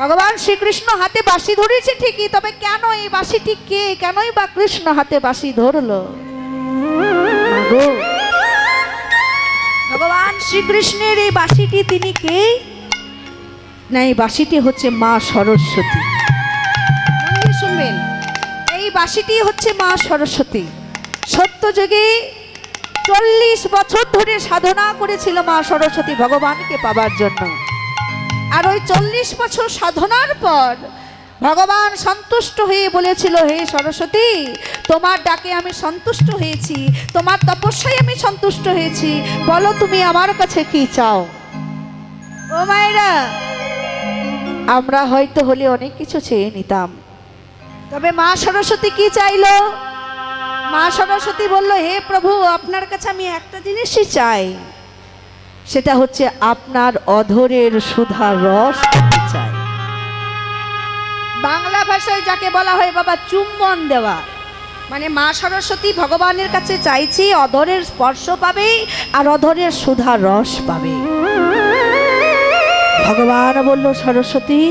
ভগবান শ্রীকৃষ্ণ হাতে বাঁশি ধরেছে ঠিকই তবে কেন এই বাঁশিটি কে? কেনই বা কৃষ্ণ হাতে বাঁশি ধরলো? ভগবান শ্রীকৃষ্ণের এই বাঁশিটি তিনি কে? না এই বাঁশিটি হচ্ছে মা সরস্বতী। শুনবেন এই বাঁশিটি হচ্ছে মা সরস্বতী। সত্য যুগে চল্লিশ বছর ধরে সাধনা করেছিল মা সরস্বতী ভগবানকে পাবার জন্য। আর ওই চল্লিশ বছর সাধনার পর ভগবান সন্তুষ্ট হয়ে বলেছিল, হে সরস্বতী, তোমার ডাকে আমি সন্তুষ্ট হয়েছি, তোমার তপস্যায় আমি সন্তুষ্ট হয়েছি। বলো তুমি আমার কাছে কি চাও? ও মায়েরা, আমরা হয়তো হলে অনেক কিছু চেয়ে নিতাম। তবে মা সরস্বতী কি চাইলো? মা সরস্বতী বলল, হে প্রভু, আপনার কাছে আমি একটা জিনিসই চাই। সেটা হচ্ছে আপনার অধরের সুধা রস চাই। বাংলা ভাষায় যাকে বলা হয় বাবা চুম্বন দেওয়া। মানে মা সরস্বতী ভগবানের কাছে চাইছি অধরের স্পর্শ পাবে আর অধরের সুধা রস পাবে। ভগবান বলল, সরস্বতী,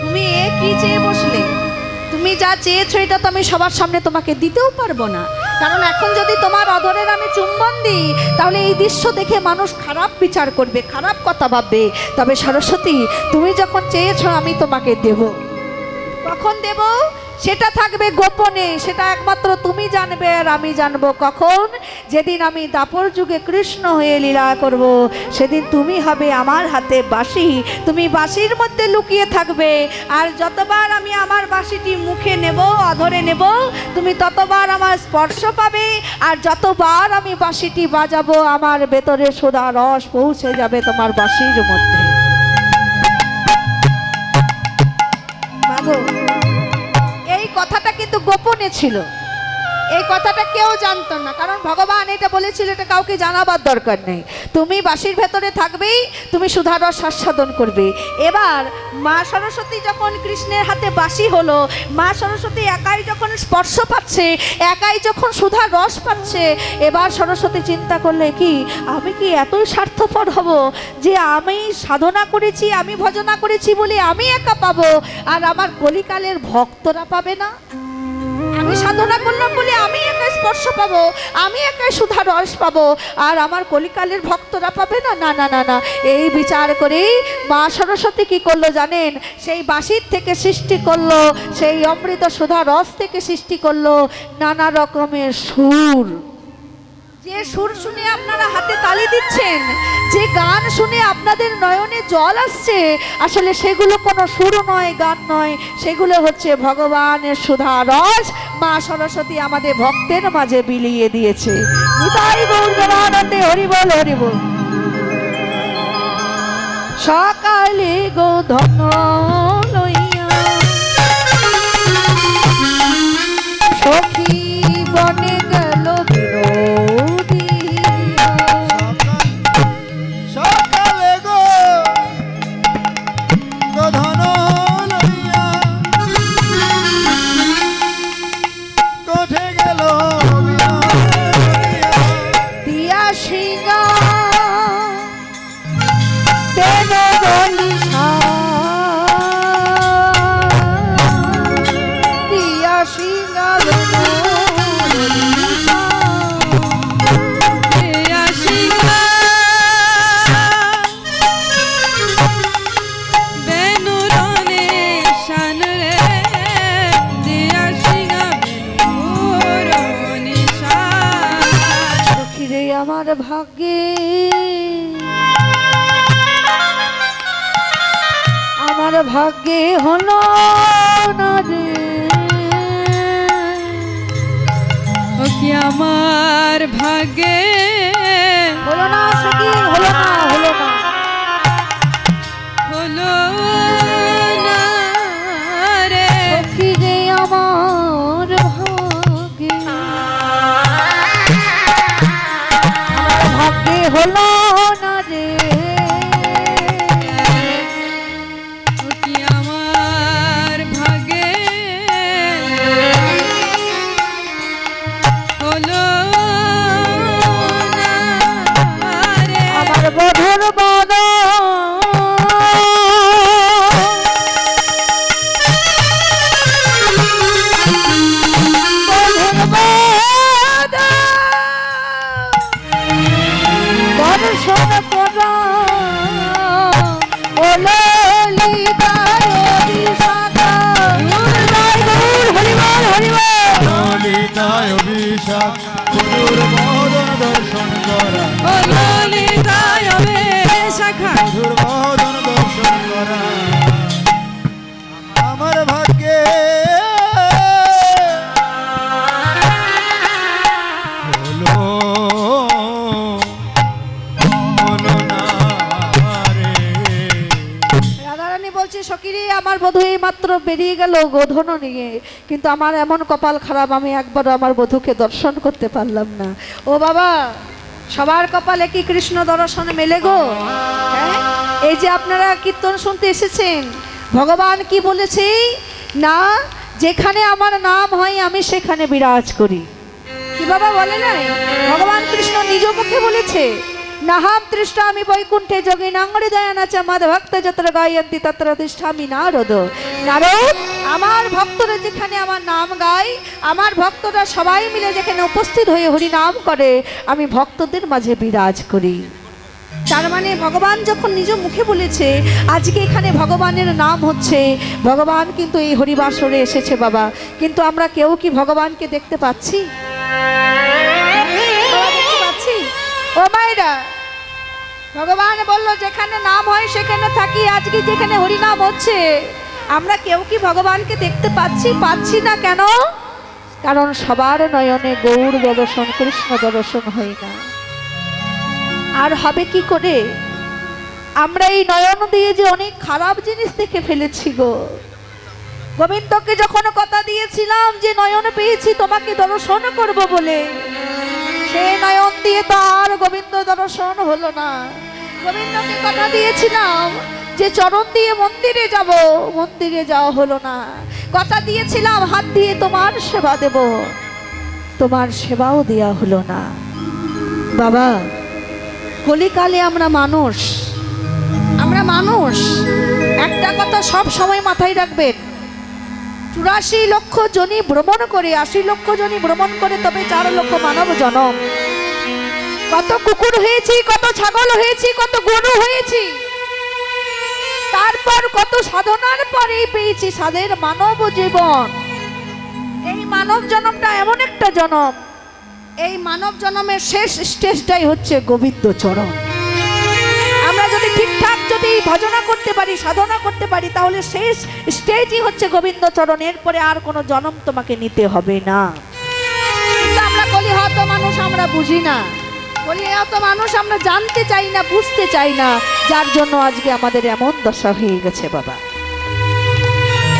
তুমি এ কি চেয়ে বসলে? তুমি যা চেয়েছো এটা তো আমি সবার সামনে তোমাকে দিতেও পারব না। কারণ এখন যদি তোমার অধরের আমি চুম্বন দিই, তাহলে এই দৃশ্য দেখে মানুষ খারাপ বিচার করবে, খারাপ কথা ভাববে। তবে সরস্বতী, তুমি যখন চেয়েছ আমি তোমাকে দেব। কখন দেব? সেটা থাকবে গোপনে, সেটা একমাত্র তুমি জানবে আর আমি জানব কখন। যেদিন আমি দাপর যুগে কৃষ্ণ হয়ে লীলা করব, সেদিন তুমি হবে আমার হাতে বাঁশি। তুমি বাঁশির মধ্যে লুকিয়ে থাকবে, আর যতবার আমি আমার বাঁশিটি মুখে নেব অধরে নেব, তুমি ততবার আমার স্পর্শ পাবে, আর যতবার আমি বাঁশিটি বাজাবো, আমার ভেতরে সোদা রস পৌঁছে যাবে তোমার বাঁশির মধ্যে। কিন্তু গোপনে ছিল। এই কথাটা কেউ জানতো না, কারণ ভগবান এটা বলেছিল এটা কাউকে জানাবার দরকার নেই। তুমি বাসির ভেতরে থাকবেই, তুমি সুধারস আস্বাদন করবে। এবার মা সরস্বতী যখন কৃষ্ণের হাতে বাসি হলো, মা সরস্বতী একাই যখন স্পর্শ পাচ্ছে, একাই যখন সুধা রস পাচ্ছে, এবার সরস্বতী চিন্তা করলে কি, আমি কি এতই স্বার্থপর হব যে আমি সাধনা করেছি, আমি ভজনা করেছি বলে আমি একা পাবো? আর আমার কলিকালের ভক্তরা পাবে না? আমি সাধনা করলাম বলে আমি একা স্পর্শ পাবো, আমি একাই সুধা রস পাবো, আর আমার কলিকালের ভক্তরা পাবে না? না না না না। এই বিচার করেই মা সরস্বতী কী করল জানেন? সেই বাঁশির থেকে সৃষ্টি করল, সেই অমৃত সুধা রস থেকে সৃষ্টি করল নানা রকমের সুর। যে সুর শুনে আপনারা হাতে তালি দিচ্ছেন, যে গান শুনে আপনাদের নয়নে জল আসছে, আসলে সেগুলো কোনো সুর নয়, গান নয়। সেগুলো হচ্ছে ভগবানের সুধা রস। মা সরস্বতী আমাদের ভক্তের মাঝে বিলিয়ে দিয়েছে। হরিবল হরিবল সকালে গো ধন লইয়া সখী বনে lo ভাগ্যে আমার ভাগ্যে হলো না রে আমার ভাগ্যে হলো না সখী হলো না হলো না। হলো ভাগ্যে বেরিয়ে গেল গোধন নিয়ে। কিন্তু আমার এমন কপাল খারাপ, আমি একবার আমার বধূকে দর্শন করতে পারলাম না। ও বাবা, সবার কপালে কি কৃষ্ণ দর্শন মেলে গো? হ্যাঁ? এই যে আপনারা কীর্তন শুনতে এসেছেন, ভগবান কি বলেছে? না, যেখানে আমার নাম হয়, আমি সেখানে বিরাজ করি। কি বাবা বলে নাই? ভগবান কৃষ্ণ নিজ মুখে বলেছে। নাহাম তৃষ্টা আমি বৈকুণ্ঠে যোগী নাঙ্গরি দয়ানাচা মাদ ভক্ত যত্র গায়ন্তি তত্র তিষ্ঠামি নারদ। নারদ, আমার ভক্তরা যেখানে আমার নাম গায়, আমার ভক্তরা সবাই মিলে যেখানে উপস্থিত হয়ে হরি নাম করে, আমি ভক্তদের মাঝে বিরাজ করি। তার মানে ভগবান যখন নিজ মুখে বলেছে, আজকে এখানে ভগবানের নাম হচ্ছে, ভগবান কিন্তু এই হরিবাসরে এসেছে বাবা, কিন্তু আমরা কেউ কি ভগবানকে দেখতে পাচ্ছি? দেখতে পাচ্ছি? ও মায়েরা ভগবান বলল, যেখানে নাম হয়, সেখানে থাকি। আজকে যেখানে হরিনাম হচ্ছে, আমরা কেউ কি ভগবানকে দেখতে পাচ্ছি পাচ্ছি না কেন? কারণ সবার নয়নে গৌর দর্শন কৃষ্ণ দর্শন হয় না। আর হবে কি করে? আমরা এই নয়ন দিয়ে যে অনেক খারাপ জিনিস দেখে ফেলেছি গো। গোবিন্দকে যখন কথা দিয়েছিলাম যে, নয়ন পেয়েছি, তোমাকে দর্শন করব বলে। সে নয়ন দিয়ে তো আর গোবিন্দ দর্শন হলো না। গোবিন্দকে কথা দিয়েছিলাম যে চরণ দিয়ে মন্দিরে যাব, মন্দিরে যাওয়া হলো না। কথা দিয়েছিলাম, হাত দিয়ে তোমার সেবা দেব, তোমার সেবাও দেওয়া হলো না। বাবা, কলিকালে আমরা মানুষ আমরা মানুষ। একটা কথা সব সময় মাথায় রাখবেন চুরাশি লক্ষ জনি ভ্রমণ করে, আশি লক্ষ জনি ভ্রমণ করে, তবে চার লক্ষ মানব জনম। কত কুকুর হয়েছি, কত ছাগল হয়েছি, কত গরু হয়েছি। তারপর কত সাধনার পরেই পেয়েছি সাদের মানব জীবন। এই মানব জনমটা এমন একটা জনম। এই মানব জনমের শেষ স্টেজটাই হচ্ছে গোবিন্দ চরণ। আমরা যদি ঠিকঠাক যদি ভজনা করতে পারি, সাধনা করতে পারি, তাহলে শেষ স্টেজই হচ্ছে গোবিন্দ চরণ এরপরে আর কোনো জনম তোমাকে নিতে হবে না। আমরা বলি হয়তো মানুষ আমরা বুঝি না। বলি এত মানুষ আমরা জানতে চাই না, বুঝতে চাই না। যার জন্য আজকে আমাদের এমন দশা হয়ে গেছে, বাবা।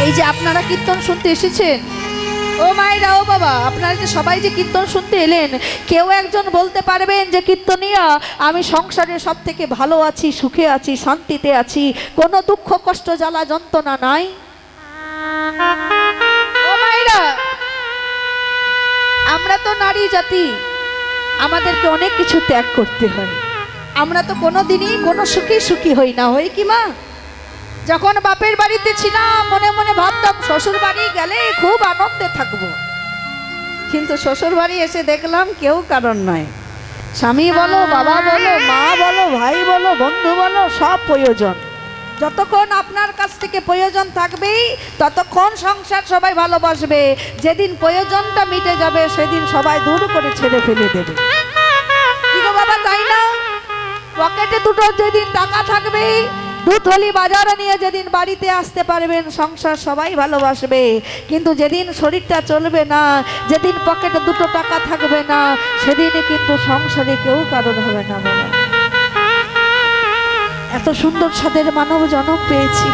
এই যে আপনারা কীর্তন শুনতে এসেছেন ও মায়েরা, ও বাবা, আপনারা যে সবাই যে কীর্তন শুনতে এলেন, কেউ একজন বলতে পারবেন যে কীর্তনিয়া, আমি সংসারে সব থেকে ভালো আছি, সুখে আছি, শান্তিতে আছি, কোনো দুঃখ, কষ্ট, জ্বালা, যন্ত্রণা নাই? ও আমরা তো নারী জাতি, আমাদেরকে অনেক কিছু ত্যাগ করতে হয়। আমরা তো কোনো দিনই কোনো সুখী সুখী হই না হই কি মা? যখন বাপের বাড়িতে ছিলাম, মনে মনে ভাবতাম শ্বশুর বাড়ি গেলে খুব আনন্দে থাকব। কিন্তু শ্বশুর বাড়ি এসে দেখলাম কেউ কারণ নয় স্বামী বলো, বাবা বলো, মা বলো, ভাই বলো, বন্ধু বলো, সব প্রয়োজন। যতক্ষণ আপনার কাছ থেকে প্রয়োজন থাকবেই, ততক্ষণ সংসার সবাই ভালোবাসবে। যেদিন প্রয়োজনটা মিটে যাবে, সেদিন সবাই দূর করে ছেড়ে ফেলে দেবে। বাবা, তাই না? পকেটে দুটো যেদিন টাকা থাকবে দুধলি বাজারে নিয়ে যেদিন বাড়িতে আসতে পারবেন, সংসার সবাই ভালোবাসবে। কিন্তু যেদিন শরীরটা চলবে না, যেদিন পকেটে দুটো টাকা থাকবে না, সেদিনে কিন্তু সংসারে কেউ কারণ হবে না এত সুন্দর স্বাদের মানব জনম পেয়েছি।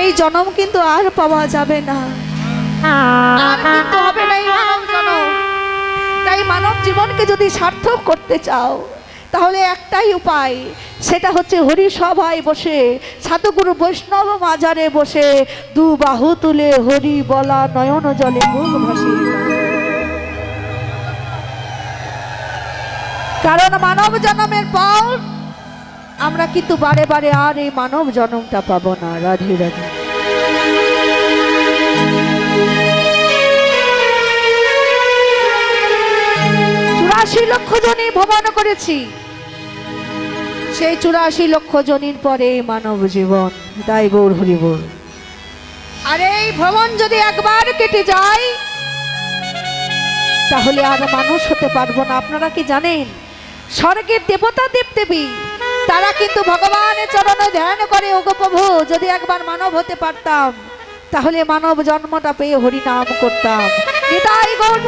এই জনম কিন্তু আর পাওয়া যাবে না। হবে না এই মানব জনম। তাই মানব জীবনকে যদি সার্থক করতে চাও তাহলে একটাই উপায়, সেটা হচ্ছে হরি সভায় বসে, সাধুগুরু বৈষ্ণব মাজারে বসে, দু বাহু তুলে হরি বলা নয়ন জলে মুখ দাও। কারণ মানব জন্মের পর আমরা কিন্তু বারে বারে আর এই মানব জন্মটা পাবো না, রাধে রাধে চুরাশি লক্ষ জনই ভ্রমণ করেছি সেই চুরাশি লক্ষ জনির পরে মানব জীবন। তাই গৌর হরিবল। আর এই ভ্রমণ যদি একবার কেটে যায়, তাহলে আর মানুষ হতে পারব না। আপনারা কি জানেন? স্বর্গের দেবতা দেবদেবী, তারা কিন্তু ভগবানের চরণে ধ্যান করে, ওগো প্রভু, যদি একবার মানব হতে পারতাম, তাহলে মানব জন্মটা পেয়ে হরি নাম করতাম। নিতাই গৌর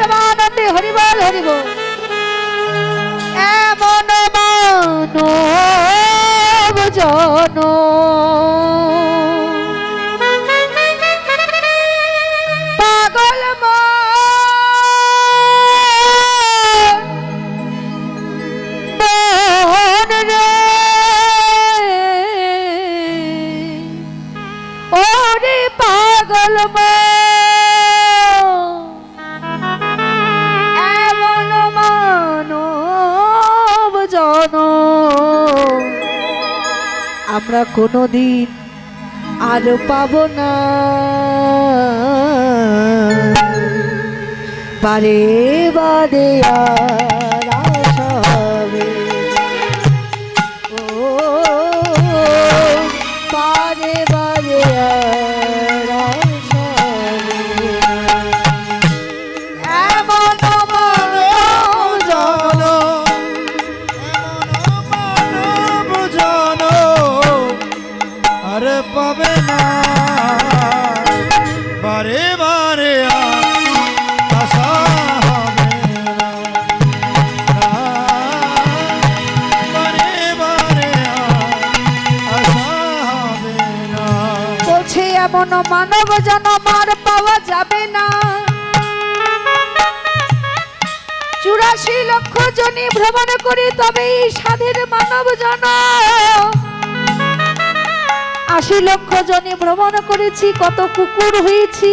হরিবল হরিবল। এমন মানব জন আমরা কোনোদিন আর পাব না। বারে বাদে আর আরে পাবে না। বারে বারে এমন মানব জনম আর পাওয়া যাবে না। চুরাশি লক্ষ জনি ভ্রমণ করি তবে স্বাধীন মানব জন আশি লক্ষ জনে ভ্রমণ করেছি, কত কুকুর হয়েছি।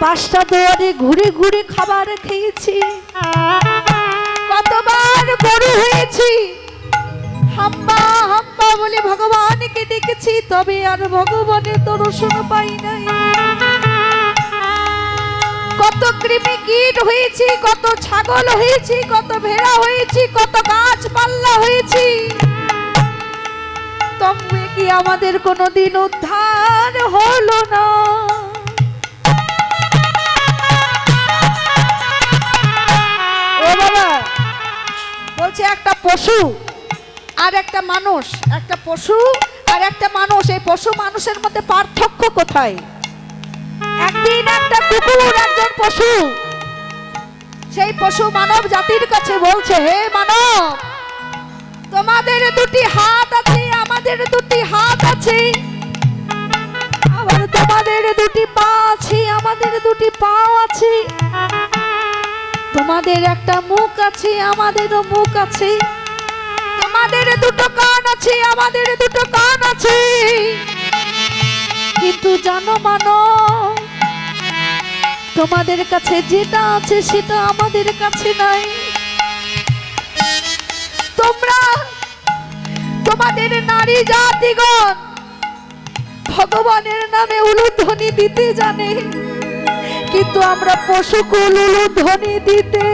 পাঁচটা দুয়ারে ঘুরে ঘুরে খাবার খেয়েছি। কতবার গরু হয়েছি। হাম্বা হাম্বা বলে ভগবানকে ডেকেছি তবে আর ভগবানের দর্শন পাই নাই। কত কৃমি কীট হয়েছি, কত ছাগল হয়েছি, কত ভেড়া হয়েছি, কত গাছপাল্লা হয়েছি। তবে কি আমাদের কোনোদিন উদ্ধার হলো না? ও বলছে একটা পশু আর একটা মানুষ, একটা পশু আর একটা মানুষ, এই পশু মানুষের মধ্যে পার্থক্য কোথায়? একদিন একটা কুকুর, একজন পশু। সেই পশু মানব জাতির কাছে বলছে, হে মানব তোমাদের দুটি হাত আছে, আমাদের দুটি হাত আছে। আবার তোমাদের দুটি পা আছে, আমাদের দুটি পাও আছে। তোমাদের একটা মুখ আছে আমাদেরও মুখ আছে। তোমাদের দুটো কান আছে, আমাদের দুটো কান আছে। কিন্তু জানো মানো, তোমাদের কাছে যেটা আছে সেটা আমাদের কাছে নাই। তোমরা তোমাদের নারী জাতিগণ ভগবানের নামে উলুধ্বনি দিতে জানে, কিন্তু আমরা পশুকুল উলুধ্বনি দিতে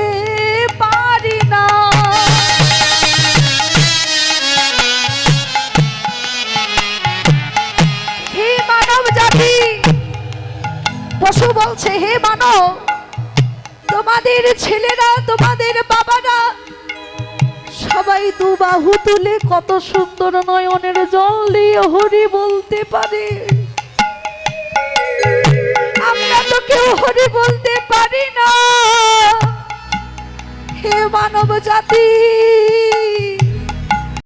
পারি না। হে মানব জাতি, পশু বলছে, হে মানব, তোমাদের ছেলেরা, তোমাদের বাবারা সবাই দু বাহু তুলে কত সুন্দর নয়নের জল দিয়ে হরি বলতে পারে। আমরা তো কেউ হরি বলতে পারি না। হে মানব জাতি